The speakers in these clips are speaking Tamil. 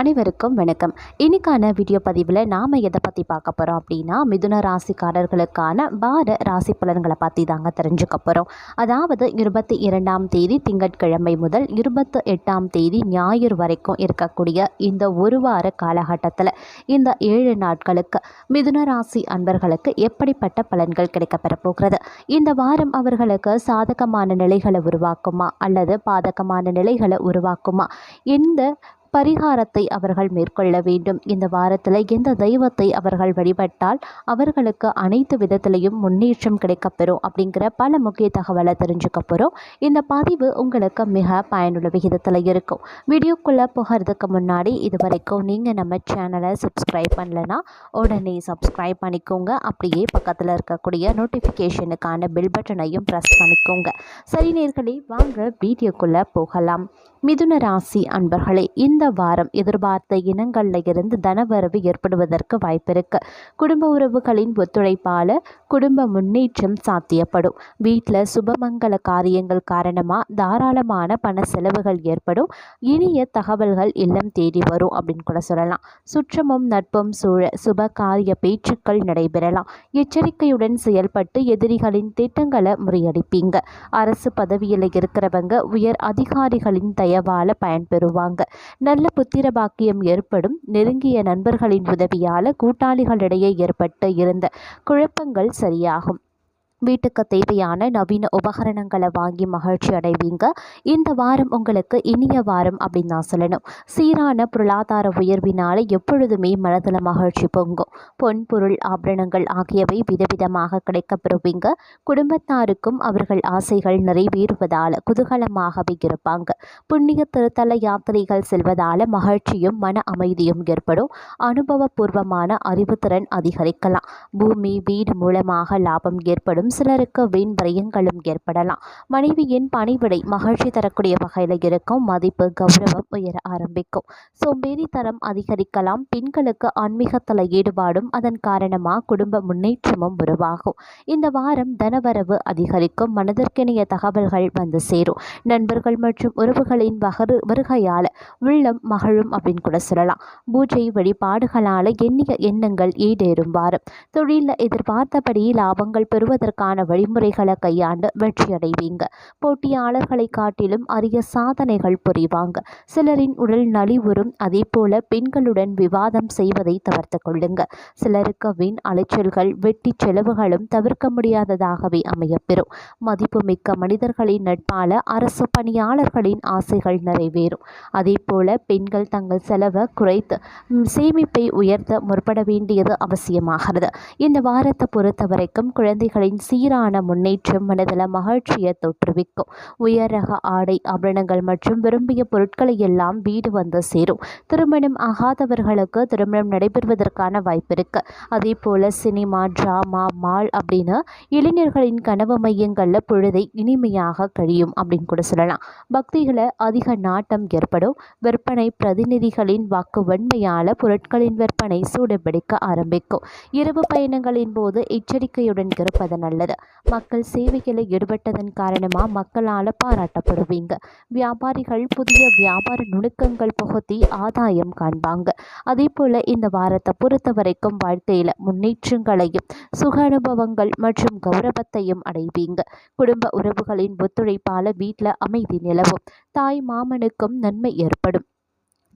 அனைவருக்கும் வணக்கம். இன்னைக்கான வீடியோ பதிவில் நாம் எதை பற்றி பார்க்க போகிறோம் அப்படின்னா மிதுன ராசிக்காரர்களுக்கான வார ராசி பலன்களை பற்றி தாங்க தெரிஞ்சுக்க போகிறோம் அதாவது இருபத்தி இரண்டாம் தேதி திங்கட்கிழமை முதல் இருபத்தி எட்டாம் தேதி ஞாயிறு வரைக்கும் இருக்கக்கூடிய இந்த ஒரு வார காலகட்டத்தில் இந்த ஏழு நாட்களுக்கு மிதுன ராசி அன்பர்களுக்கு எப்படிப்பட்ட பலன்கள் கிடைக்கப்பெற போகிறது? இந்த வாரம் அவர்களுக்கு சாதகமான நிலைகளை உருவாக்குமா? அல்லது பாதகமான நிலைகளை உருவாக்குமா? எந்த பரிகாரத்தை அவர்கள் மேற்கொள்ள வேண்டும். இந்த வாரத்தில் எந்த தெய்வத்தை அவர்கள் வழிபட்டால் அவர்களுக்கு அனைத்து விதத்திலையும் முன்னேற்றம் கிடைக்கப்பெறும் அப்படிங்கிற பல முக்கிய தகவலை தெரிஞ்சுக்க போகிறோம் இந்த பதிவு உங்களுக்கு மிக பயனுள்ள விகிதத்தில் இருக்கும். வீடியோக்குள்ளே போகிறதுக்கு முன்னாடி இது வரைக்கும் நீங்கள் நம்ம சேனலை சப்ஸ்கிரைப் பண்ணலைன்னா உடனே சப்ஸ்கிரைப் பண்ணிக்கோங்க. அப்படியே பக்கத்தில் இருக்கக்கூடிய நோட்டிஃபிகேஷனுக்கான பில் பட்டனையும் ப்ரெஸ் பண்ணிக்கோங்க. சரி நேர்களே வாங்க வீடியோக்குள்ளே போகலாம். மிதுன ராசி அன்பர்களே இந்த வாரம் எதிர்பார்த்த இனங்களில் இருந்து தனவரவு ஏற்படுவதற்கு வாய்ப்பிருக்கு. குடும்ப உறவுகளின் ஒத்துழைப்பால் குடும்ப முன்னேற்றம் சாத்தியப்படும். வீட்டில் சுபமங்கல காரியங்கள் காரணமாக தாராளமான பண செலவுகள் ஏற்படும். இனிய தகவல்கள் இல்லம் தேடி வரும் அப்படின்னு கூட சொல்லலாம். சுற்றமும் நட்பும் சூழ சுப காரிய பேச்சுக்கள் நடைபெறலாம். எச்சரிக்கையுடன் செயல்பட்டு எதிரிகளின் திட்டங்களை முறியடிப்பீங்க. அரசு பதவியில் இருக்கிறவங்க உயர் அதிகாரிகளின் தயவால் பயன்பெறுவாங்க. நல்ல புத்திர பாக்கியம் ஏற்படும். நெருங்கிய நண்பர்களின் உதவியால் கூட்டாளிகளிடையே ஏற்பட்டு இருந்த குழப்பங்கள் சரியாகும். வீட்டுக்கு தேவையான நவீன உபகரணங்களை வாங்கி மகிழ்ச்சி அடைவீங்க. இந்த வாரம் உங்களுக்கு இனிய வாரம் அப்படின்னு நான் சொல்லணும். சீரான பொருளாதார உயர்வினால் எப்பொழுதுமே மனதில் மகிழ்ச்சி பொங்கும். பொன் பொருள் ஆபரணங்கள் ஆகியவை விதவிதமாக கிடைக்கப்பெறுவீங்க. குடும்பத்தாருக்கும் அவர்கள் ஆசைகள் நிறைவேறுவதால் குதூகலமாகவே இருப்பாங்க. புண்ணிய திருத்தல யாத்திரைகள் செல்வதால் மகிழ்ச்சியும் மன அமைதியும் ஏற்படும். அனுபவபூர்வமான அறிவுத்திறன் அதிகரிக்கலாம். பூமி வீடு மூலமாக லாபம் ஏற்படும். சிலருக்கு வீண் விரயங்களும் ஏற்படலாம் மனைவியின் பணிவிடை மகிழ்ச்சி தரக்கூடிய வகையில் இருக்கும். மதிப்பு கௌரவம் உயர ஆரம்பிக்கும். சோம்பேறித்தனம் அதிகரிக்கலாம். பெண்களுக்கு ஆன்மீகத்தில் ஈடுபாடும் அதன் காரணமாக குடும்ப முன்னேற்றமும் உருவாகும். இந்த வாரம் தனவரவு அதிகரிக்கும். மனதிற்கிணைய தகவல்கள் வந்து சேரும். நண்பர்கள் மற்றும் உறவுகளின் வகரு வருகையால் உள்ளம் மகளும் அப்படின்னு கூட சொல்லலாம். பூஜை வழிபாடுகளால் எண்ணிய எண்ணங்கள் ஈடேறும் வாரம். தொழிலில் எதிர்பார்த்தபடி லாபங்கள் பெறுவதற்கு அதற்கான வழிமுறைகளை கையாண்டு வெற்றியடைவீங்க. போட்டியாளர்களை காட்டிலும் அரிய சாதனைகள் புரிவாங்க. சிலரின் உடல் நலிவுறும் அதே போல பெண்களுடன் விவாதம் செய்வதை தவிர்த்து கொள்ளுங்க. சிலருக்கு வீண் அலைச்சல்கள் வெட்டி செலவுகளும் தவிர்க்க முடியாததாகவே அமையப்பெறும். மதிப்புமிக்க மனிதர்களின் நட்பால அரசு பணியாளர்களின் ஆசைகள் நிறைவேறும். அதே போல பெண்கள் தங்கள் செலவை குறைத்து சேமிப்பை உயர்த்த முற்பட வேண்டியது அவசியமாகிறது. இந்த வாரத்தை பொறுத்த வரைக்கும் குழந்தைகளின் சீரான முன்னேற்றம் மனதில் மகிழ்ச்சியை தோற்றுவிக்கும். உயர் ரக ஆடை ஆபரணங்கள் மற்றும் விரும்பிய பொருட்களை எல்லாம் வீடு வந்து சேரும். திருமணம் ஆகாதவர்களுக்கு திருமணம் நடைபெறுவதற்கான வாய்ப்பு இருக்கு. அதே போல் சினிமா ட்ராமா மால் அப்படின்னு இளைஞர்களின் கனவு மையங்களில் பொழுதை இனிமையாக கழியும் அப்படின்னு கூட சொல்லலாம். பக்திகளை அதிக நாட்டம் ஏற்படும். விற்பனை பிரதிநிதிகளின் வாக்கு வன்மையால் பொருட்களின் விற்பனை சூடுபிடிக்க ஆரம்பிக்கும். இரவு பயணங்களின் போது எச்சரிக்கையுடன் இருப்பது நல்லது நல்லது மக்கள் சேவையில் ஈடுபட்டதன் காரணமாக மக்களால் பாராட்டப்படுவீங்க. வியாபாரிகள் புதிய வியாபார நுணுக்கங்கள் புகுத்தி ஆதாயம் காண்பாங்க. அதே போல் இந்த வாரத்தை பொறுத்த வரைக்கும் வாழ்க்கையில் முன்னேற்றங்களையும் சுக அனுபவங்கள் மற்றும் கௌரவத்தையும் அடைவீங்க. குடும்ப உறவுகளின் ஒத்துழைப்பால் வீட்டில் அமைதி நிலவும். தாய் மாமனுக்கும் நன்மை ஏற்படும்.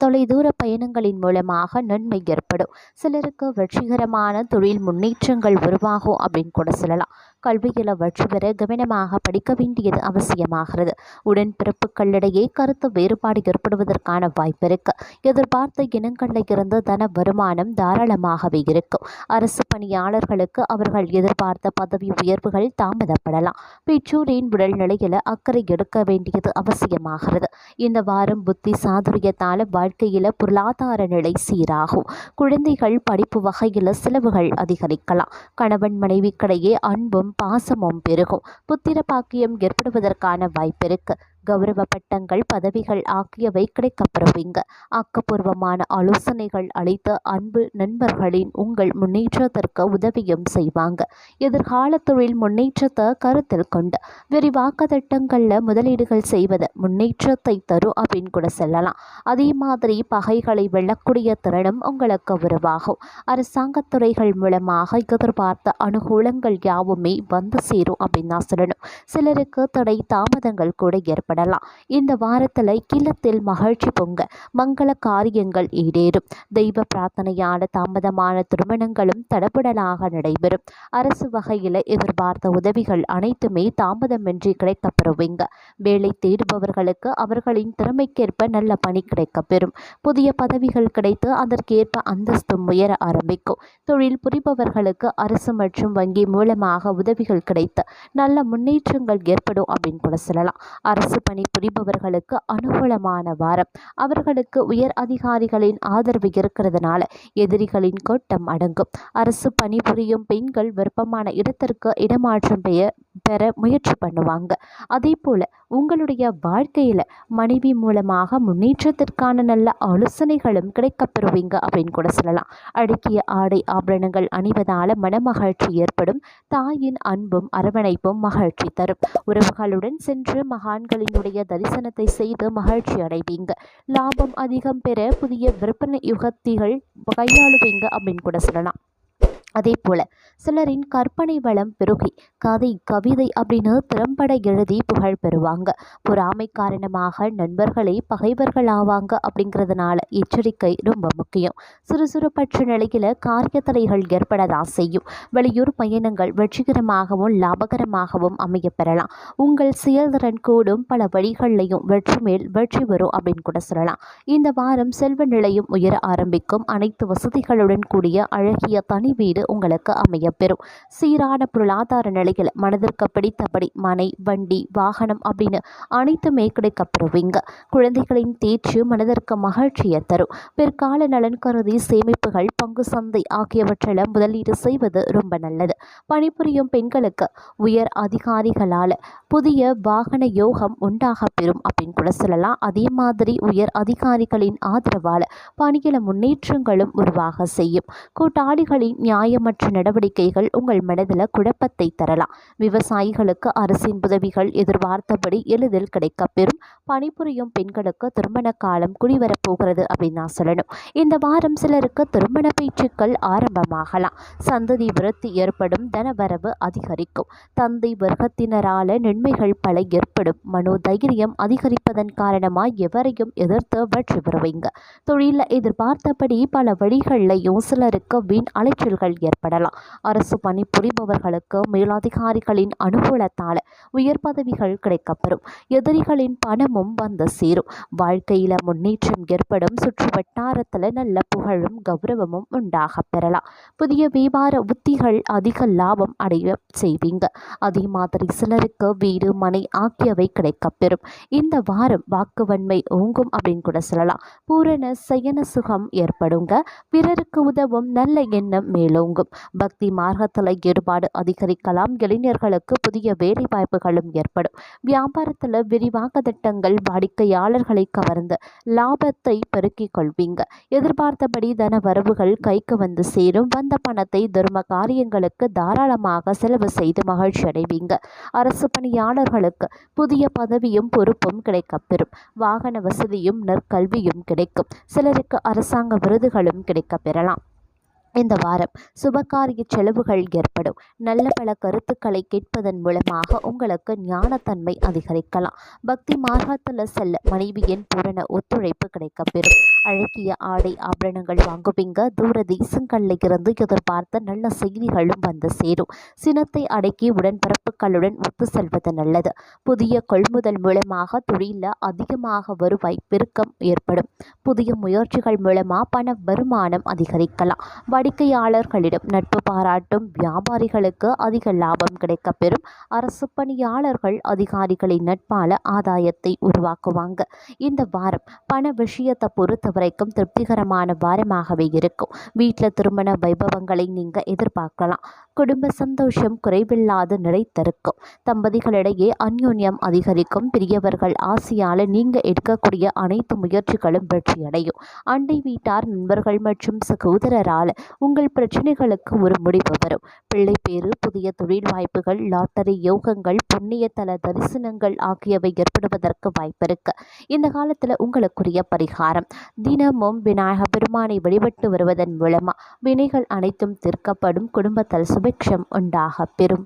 தொலைதூர பயணங்களின் மூலமாக நன்மை ஏற்படும். சிலருக்கு வெற்றிகரமான தொழில் முன்னேற்றங்கள் உருவாகும் அப்படின்னு கூட சொல்லலாம். கல்வியில் வெற்றி பெற கவனமாக படிக்க வேண்டியது அவசியமாகிறது. உடன்பிறப்புகளிடையே கருத்து வேறுபாடு ஏற்படுவதற்கான வாய்ப்பு இருக்கு. எதிர்பார்த்த இனங்களில் இருந்து தன வருமானம் தாராளமாகவே இருக்கும். அரசு பணியாளர்களுக்கு அவர்கள் எதிர்பார்த்த பதவி உயர்வுகள் தாமதப்படலாம். பெற்றோரின் உடல்நிலையில் அக்கறை எடுக்க வேண்டியது அவசியமாகிறது. இந்த வாரம் புத்தி சாதுரியத்தால் வாழ்க்கையில் பொருளாதார நிலை சீராகும். குழந்தைகள் படிப்பு வகையில் செலவுகள் அதிகரிக்கலாம். கணவன் மனைவிக்கிடையே அன்பும் பாசமும் பெருகும். புத்திர பாக்கியம் ஏற்படுவதற்கான வாய்ப்பிருக்கு கௌரவ பட்டங்கள் பதவிகள் ஆகியவை கிடைக்கப்பெறுவீங்க. ஆக்கப்பூர்வமான ஆலோசனைகள் அளித்த அன்பு நண்பர்களின் உங்கள் முன்னேற்றத்திற்கு உதவியும் செய்வாங்க. எதிர்கால தொழில் முன்னேற்றத்தை கருத்தில் கொண்டு விரிவாக்க திட்டங்களில் முதலீடுகள் செய்வது முன்னேற்றத்தை தரும் அப்படின்னு கூட சொல்லலாம். அதே மாதிரி பகைகளை வெல்லக்கூடிய திறனும் உங்களுக்கு உருவாகும். அரசாங்கத் துறைகள் மூலமாக எதிர்பார்த்த அனுகூலங்கள் யாவுமே வந்து சேரும் அப்படின்னு தான் சொல்லணும். சிலருக்கு தடை தாமதங்கள் கூட ஏற்படும் ஏற்படலாம் இந்த வாரத்தில் இல்லத்தில் மகிழ்ச்சி பொங்க மங்கள காரியங்கள் ஈடேறும். தெய்வ பிரார்த்தனையான தாமதமான திருமணங்களும் தடபுடலாக நடைபெறும். அரசு வகையில் எதிர்பார்த்த உதவிகள் அனைத்துமே தாமதமின்றி கிடைக்கப்பெறுவீங்க. வேலை தேடுபவர்களுக்கு அவர்களின் திறமைக்கேற்ப நல்ல பணி கிடைக்கப்பெறும். புதிய பதவிகள் கிடைத்து அதற்கேற்ப அந்தஸ்தும் உயர ஆரம்பிக்கும். தொழில் புரிபவர்களுக்கு அரசு மற்றும் வங்கி மூலமாக உதவிகள் கிடைத்து நல்ல முன்னேற்றங்கள் ஏற்படும் அப்படின்னு கூட சொல்லலாம். அரசு பணி புரிபவர்களுக்கு அனுகூலமான வாரம். அவர்களுக்கு உயர் அதிகாரிகளின் ஆதரவு இருக்கிறதுனால எதிரிகளின் கோட்டம் அடங்கும். அரசு பணிபுரியும் பெண்கள் விருப்பமான இடத்திற்கு இடமாற்றம் பெய பெற முயற்சி பண்ணுவாங்க. அதே போல் உங்களுடைய வாழ்க்கையில் மனைவி மூலமாக முன்னேற்றத்திற்கான நல்ல ஆலோசனைகளும் கிடைக்கப்பெறுவீங்க அப்படின்னு கூட சொல்லலாம். அடுக்கிய ஆடை ஆபரணங்கள் அணிவதால் மனமகிழ்ச்சி ஏற்படும். தாயின் அன்பும் அரவணைப்பும் மகிழ்ச்சி தரும். உறவுகளுடன் சென்று மகான்களின் மகான்களினுடைய தரிசனத்தை செய்து மகிழ்ச்சி அடைவீங்க. லாபம் அதிகம் பெற புதிய விற்பனை யுகத்திகள் கையாளுவீங்க அப்படின்னு கூட சொல்லலாம். அதே போல் சிலரின் கற்பனை வளம் பெருகி கதை கவிதை அப்படின்னு திறம்பட எழுதி புகழ் பெறுவாங்க. பொறாமை காரணமாக நண்பர்களே பகைவர்கள் ஆவாங்க அப்படிங்கிறதுனால எச்சரிக்கை ரொம்ப முக்கியம். சுறுசுறுப்பற்ற நிலையில் காரிய தடைகள் ஏற்படதான் செய்யும். வெளியூர் பயணங்கள் வெற்றிகரமாகவும் லாபகரமாகவும் அமைய பெறலாம் உங்கள் செயல்திறன் கூடும் பல வழிகள்லையும் வெற்றி மேல் வெற்றி வரும் அப்படின்னு கூட சொல்லலாம். இந்த வாரம் செல்வ நிலையும் உயர ஆரம்பிக்கும். அனைத்து வசதிகளுடன் கூடிய அழகிய தனி வீடு உங்களுக்கு அமையப்பெறும். சீரான பொருளாதார நிலையில் மனதிற்கு பிடித்தபடி மனை வண்டி வாகனம் அப்படின்னு அனைத்துமே கிடைக்கப்பெறுவீங்க. குழந்தைகளின் தேர்ச்சி மனதிற்கு மகிழ்ச்சியை தரும். பிற்கால நலன் கருதி சேமிப்புகள் பங்கு சந்தை ஆகியவற்றில் முதலீடு செய்வது ரொம்ப நல்லது. பணிபுரியும் பெண்களுக்கு உயர் அதிகாரிகளால் புதிய வாகன யோகம் உண்டாக பெறும் அப்படின்னு கூட சொல்லலாம். அதே மாதிரி உயர் அதிகாரிகளின் ஆதரவால் பணியில முன்னேற்றங்களும் உருவாக செய்யும். கூட்டாளிகளின் நியாய நியாயமற்ற நடவடிக்கைகள் உங்கள் மனதில் குழப்பத்தை தரலாம். விவசாயிகளுக்கு அரசின் உதவிகள் எதிர்பார்த்தபடி எளிதில் கிடைக்கப்பெறும் பணிபுரியும் பெண்களுக்கு திருமண காலம் குடிவரப்போகிறது அப்படின்னு நான் சொல்லணும். இந்த வாரம் சிலருக்கு திருமண பேச்சுக்கள் ஆரம்பமாகலாம். சந்ததி விருத்தி ஏற்படும் தனவரவு அதிகரிக்கும். தந்தை வர்க்கத்தினரால நன்மைகள் பல ஏற்படும். மனோதைரியம் அதிகரிப்பதன் காரணமாக எவரையும் எதிர்த்து வெற்றி பெறுவீங்க. தொழிலில் எதிர்பார்த்தபடி பல வழிகள்லையும் சிலருக்கு வீண் அலைச்சல்கள் ஏற்படலாம். அரசு பணி புரிபவர்களுக்கு மேலதிகாரிகளின் அனுகூலத்தால் உயர் பதவிகள் கிடைக்கப்பெறும். எதிரிகளின் பணமும் வந்து சேரும். வாழ்க்கையில் முன்னேற்றம் ஏற்படும். சுற்று வட்டாரத்தில் நல்ல புகழும் கௌரவமும் உண்டாக பெறலாம். புதிய வியாபார உத்திகள் அதிக லாபம் அடைய செய்வீங்க. அதே மாதிரி சிலருக்கு வீடு மனை ஆகியவை கிடைக்கப்பெறும் இந்த வாரம் வாக்குவன்மை ஓங்கும் அப்படின்னு கூட சொல்லலாம். பூரண சயன சுகம் ஏற்படுங்க. பிறருக்கு உதவும் நல்ல எண்ணம் மேலோங்க தூங்கும் பக்தி மார்க்கத்தில் ஈடுபாடு அதிகரிக்கலாம் இளைஞர்களுக்கு புதிய வேலை வாய்ப்புகளும் ஏற்படும். வியாபாரத்தில் விரிவாக்க திட்டங்கள் வாடிக்கையாளர்களை கவர்ந்து லாபத்தை பெருக்கிக் கொள்வீங்க. எதிர்பார்த்தபடி தன வரவுகள் கைக்கு வந்து சேரும். வந்த பணத்தை தர்ம காரியங்களுக்கு தாராளமாக செலவு செய்து மகிழ்ச்சி அடைவீங்க. அரசு பணியாளர்களுக்கு புதிய பதவியும் பொறுப்பும் கிடைக்கப்பெறும். வாகன வசதியும் நற்கல்வியும் கிடைக்கும். சிலருக்கு அரசாங்க விருதுகளும் கிடைக்கப்பெறலாம். இந்த வாரம் சுபகாரிய செலவுகள் ஏற்படும். நல்ல பல கருத்துக்களை கேட்பதன் மூலமாக உங்களுக்கு ஞானத்தன்மை அதிகரிக்கலாம். பக்தி மார்க்கத்தில் செல்ல மனைவியின் பூரண ஒத்துழைப்பு கிடைக்கப்பெறும். அழகிய ஆடை ஆபரணங்கள் வாங்குவீங்க. தூர தேசங்களில் இருந்து எதிர்பார்த்த நல்ல செய்திகளும் வந்து சேரும். சினத்தை அடக்கி உடன்பரப்புகளுடன் ஒத்து செல்வது நல்லது. புதிய கொள்முதல் மூலமாக தொழிலில் அதிகமாக வருவாய் பெருக்கம் ஏற்படும். புதிய முயற்சிகள் மூலமாக பண வருமானம் அதிகரிக்கலாம். வாடிக்கையாளர்களிடம் நட்பு பாராட்டும் வியாபாரிகளுக்கு அதிக லாபம் கிடைக்கப்பெறும் அரசு பணியாளர்கள் அதிகாரிகளின் நட்பால ஆதாயத்தை உருவாக்குவாங்க. இந்த வாரம் பண விஷயத்தை பொறுத்த வரைக்கும் திருப்திகரமான வாரமாகவே இருக்கும். வீட்டில் திருமண வைபவங்களை நீங்கள் எதிர்பார்க்கலாம். குடும்ப சந்தோஷம் குறைவில்லாது நிறைத்திருக்கும் தம்பதிகளிடையே அந்யோன்யம் அதிகரிக்கும். பெரியவர்கள் ஆசையால் நீங்கள் எடுக்கக்கூடிய அனைத்து முயற்சிகளும் வெற்றியடையும். அண்டை வீட்டார் நண்பர்கள் மற்றும் சகோதரரால் உங்கள் பிரச்சனைகளுக்கு ஒரு முடிவு வரும். பிள்ளை பேரு புதிய தொழில் வாய்ப்புகள் லாட்டரி யோகங்கள் புண்ணிய தல தரிசனங்கள் ஆகியவை ஏற்படுவதற்கு வாய்ப்பிருக்கு இந்த காலத்தில் உங்களுக்குரிய பரிகாரம் தினமும் விநாயக பெருமானை வழிபட்டு வருவதன் மூலமாக வினைகள் அனைத்தும் தீர்க்கப்படும் குடும்பத்தில் சுபிக்ஷம் உண்டாக பெறும்.